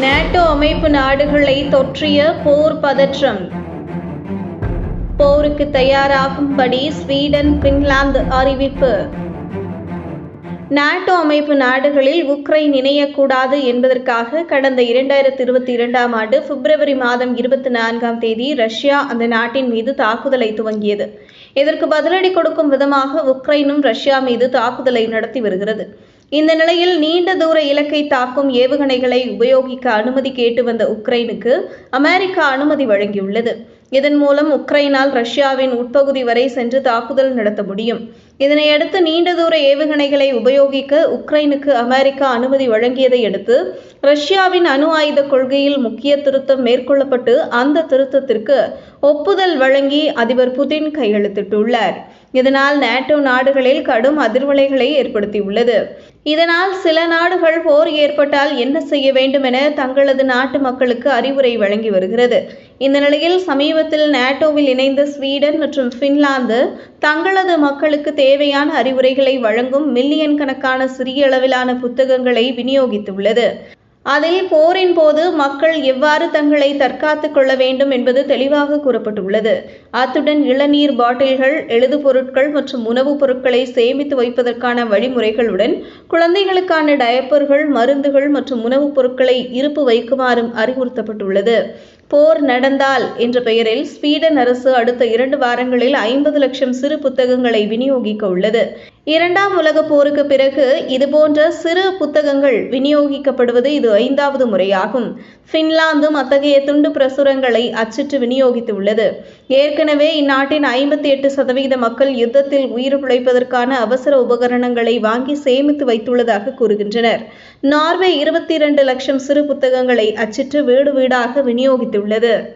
NATO அமைப்பு நாடுகளை தொற்றிய போர் பதற்றம். போருக்கு தயாராகும்படி ஸ்வீடன் பின்லாந்து அறிவிப்பு. நாட்டோ அமைப்பு நாடுகளில் உக்ரைன் இணையக்கூடாது என்பதற்காக கடந்த இரண்டாயிரத்தி இருபத்தி இரண்டாம் ஆண்டு பிப்ரவரி மாதம் இருபத்தி நான்காம் தேதி ரஷ்யா அந்த நாட்டின் மீது தாக்குதலை துவங்கியது. இதற்கு பதிலடி கொடுக்கும் விதமாக உக்ரைனும் ரஷ்யா மீது தாக்குதலை நடத்தி வருகிறது. இந்த நிலையில் நீண்ட தூர இலக்கை தாக்கும் ஏவுகணைகளை உபயோகிக்க அனுமதி கேட்டு வந்த உக்ரைனுக்கு அமெரிக்கா அனுமதி வழங்கியுள்ளது. இதன் மூலம் உக்ரைனால் ரஷ்யாவின் உட்பகுதி வரை சென்று தாக்குதல் நடத்த முடியும். இதனையடுத்து நீண்ட தூர ஏவுகணைகளை உபயோகிக்க உக்ரைனுக்கு அமெரிக்கா அனுமதி வழங்கியதை அடுத்து ரஷ்யாவின் அணு ஆயுத கொள்கையில் முக்கிய திருத்தம் மேற்கொள்ளப்பட்டு அந்த திருத்தத்திற்கு ஒப்புதல் வழங்கி அதிபர் புதின் கையெழுத்திட்டுள்ளார். இதனால் நேட்டோ நாடுகளில் கடும் அதிர்வலைகளை ஏற்படுத்தியுள்ளது. இதனால் சில நாடுகள் போர் ஏற்பட்டால் என்ன செய்ய வேண்டும் என தங்களது நாட்டு மக்களுக்கு அறிவுரை வழங்கி வருகிறது. இந்த நிலையில் சமீபத்தில் நேட்டோவில் இணைந்த ஸ்வீடன் மற்றும் பின்லாந்து தங்களது மக்களுக்கு தேவையான அறிவுரைகளை வழங்கும் மில்லியன் கணக்கான சிறிய அளவிலான புத்தகங்களை விநியோகித்துள்ளது. அதில் போரின் போது மக்கள் எவ்வாறு தங்களை தற்காத்துக் கொள்ள வேண்டும் என்பது தெளிவாக கூறப்பட்டுள்ளது. அத்துடன் இளநீர் பாட்டில்கள் எழுது பொருட்கள் மற்றும் உணவுப் பொருட்களை சேமித்து வைப்பதற்கான வழிமுறைகளுடன் குழந்தைகளுக்கான டயப்பர்கள் மருந்துகள் மற்றும் உணவுப் பொருட்களை இருப்பு வைக்குமாறும் அறிவுறுத்தப்பட்டுள்ளது. போர் நடந்தால் என்ற பெயரில் ஸ்வீடன் அரசு அடுத்த இரண்டு வாரங்களில் ஐம்பது லட்சம் சிறு புத்தகங்களை விநியோகிக்க உள்ளது. இரண்டாம் உலக போருக்கு பிறகு இதுபோன்ற சிறு புத்தகங்கள் விநியோகிக்கப்படுவது இது ஐந்தாவது முறையாகும். பின்லாந்தும் அத்தகைய துண்டு பிரசுரங்களை அச்சிட்டு விநியோகித்துள்ளது. ஏற்கனவே இந்நாட்டின் ஐம்பத்தி எட்டு சதவீத மக்கள் யுத்தத்தில் உயிர் பிழைப்பதற்கான அவசர உபகரணங்களை வாங்கி சேமித்து வைத்துள்ளதாக கூறுகின்றனர். நார்வே இருபத்தி இரண்டு லட்சம் சிறு புத்தகங்களை அச்சிட்டு வீடு வீடாக விநியோகித்துள்ளது.